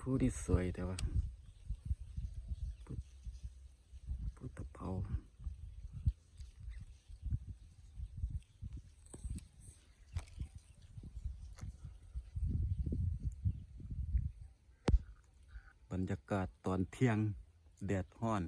ผู้ที่สวยแต่ว่าผู้ผู้ตะเภาบรรยากาศตอนเที่ยงแดดห้อน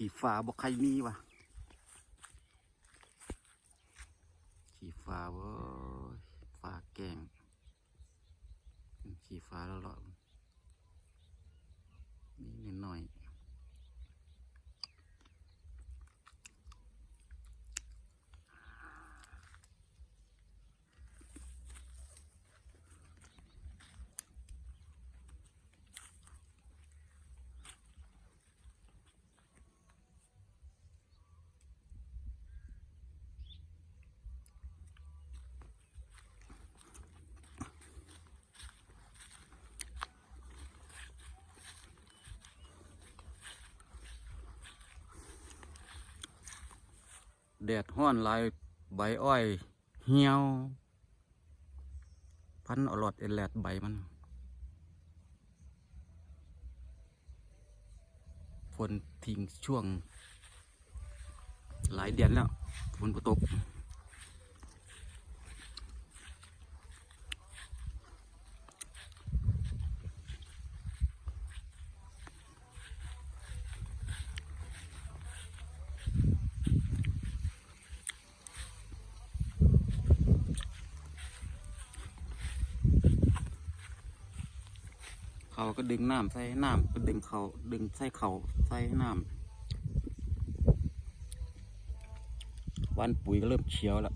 ขี่ฟ้าบอกใครมีวะขี่ฟ้าวฟ้าแกงขี่ฟ้าแล้วหรอนี่หน่อย แดดห้อนลายใบอ้อยเหี่ยว พันเอลอดเอแลดใบมัน ฝนทิ้งช่วง หลายเดือนแล้วฝนตก เขาก็ดึงน้ำใส่น้ำก็ดึงเขาดึงใส่เขาใส่น้ำวันปุ๋ยก็เริ่มเขียวแล้ว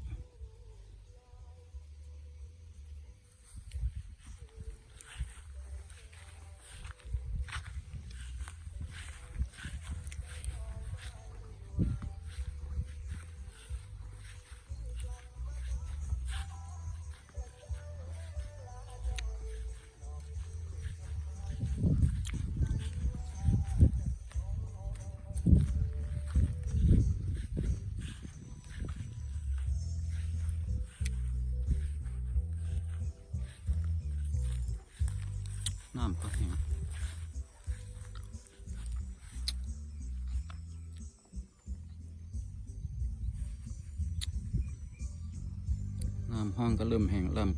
ห้องก็เริ่มแห้งเริ่ม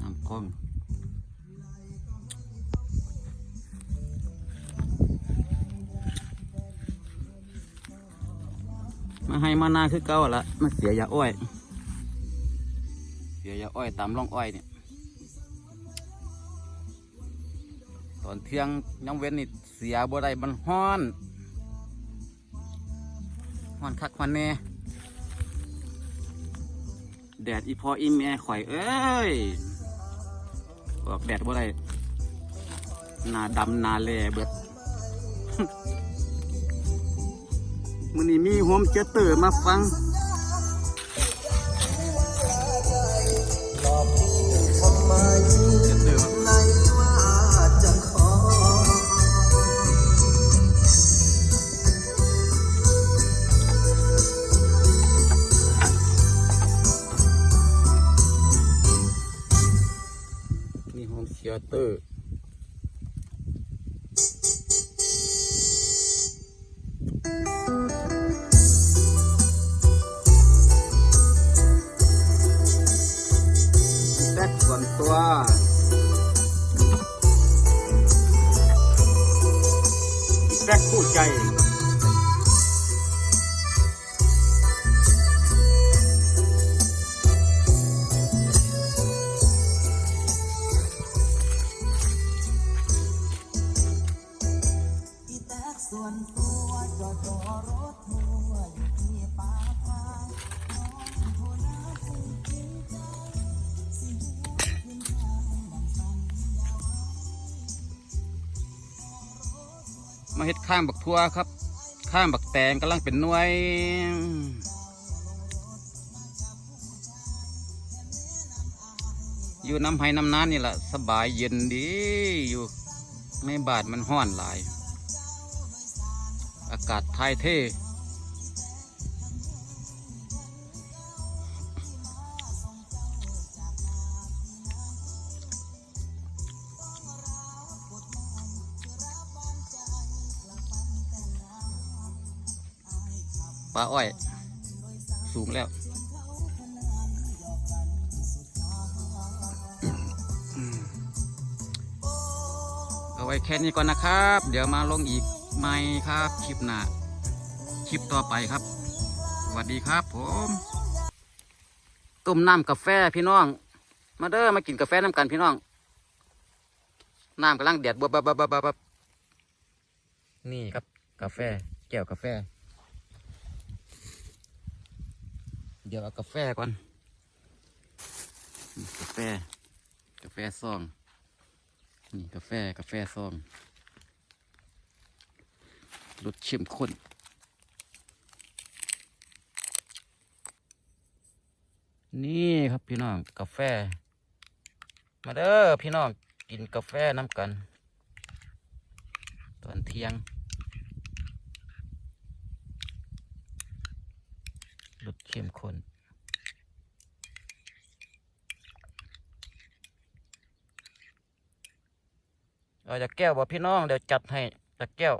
น้ำคล้องมาให้มานาคือเก่าละมาเสียยาอ้อย เสียยาอ้อยตามร่องอ้อยเนี่ยตอนเที่ยงยังเว้นนี่เสียบ่ได้มันฮ้อนฮ้อนคักฮ้อนแน่ แดดอีพออีแม่ข่อยเอ้ยออกแดดบ่ได้หนาดำหนาแลเบิดมื้อนี้มีโฮมเจเตอร์มาฟังเจเตอร์ เชียเตอร์แบ็กส่วนตัวแบ็กคู่ใจ มาเฮ็ดข้างบักทั่วครับ ข้างบักแตงกำลังเป็นน้วยอยู่น้ำไห้น้ำน้ำนี่แหละสบายเย็นดีอยู่ไม่บาดมันห้อนหลาย อากาศไทยเท่ ปลาอ้อย สูงแล้วเอาไว้แค่นี้ก่อนนะครับ เดี๋ยวมาลงอีกใหม่ครับ คลิปหน้าคลิปต่อไปครับ สวัสดีครับผมต้มน้ำกาแฟพี่น้อง มาเด้อมากินกาแฟน้ำกันพี่น้องน้ำกำลังเดือดบับบบบบบับบับนี่ครับ กาแฟ แก้วกาแฟ เดี๋ยวเอากาแฟก่อน กาแฟ กาแฟซอง นี่กาแฟ กาแฟซองรสเข้มข้น นี่ครับพี่น้องกาแฟ มาเด้อพี่น้องกินกาแฟน้ำกัน ตอนเที่ยง รสเข้มข้นเอาจากแก้วบ่พี่น้อง เดี๋ยวจัดให้จากแก้ว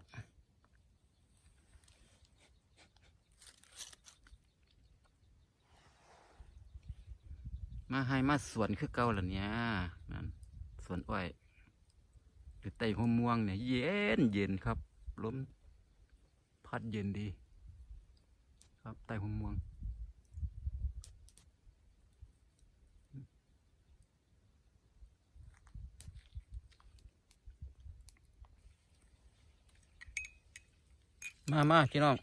มาให้มาสวนคือเก่าล่ะเนี่ยนั่นสวนอ้อยหรือไต่หัวม่วงเนี่ย เย็นเย็นครับลมพัดเย็นดี ครับไต่หัวม่วง มามาพี่น้อง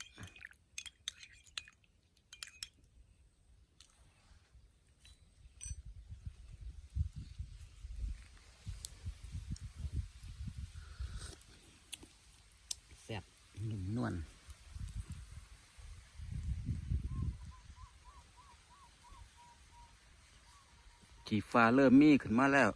แซ่บนุ่มนวลขี่ฟ้าเริ่มมีขึ้นมาแล้ว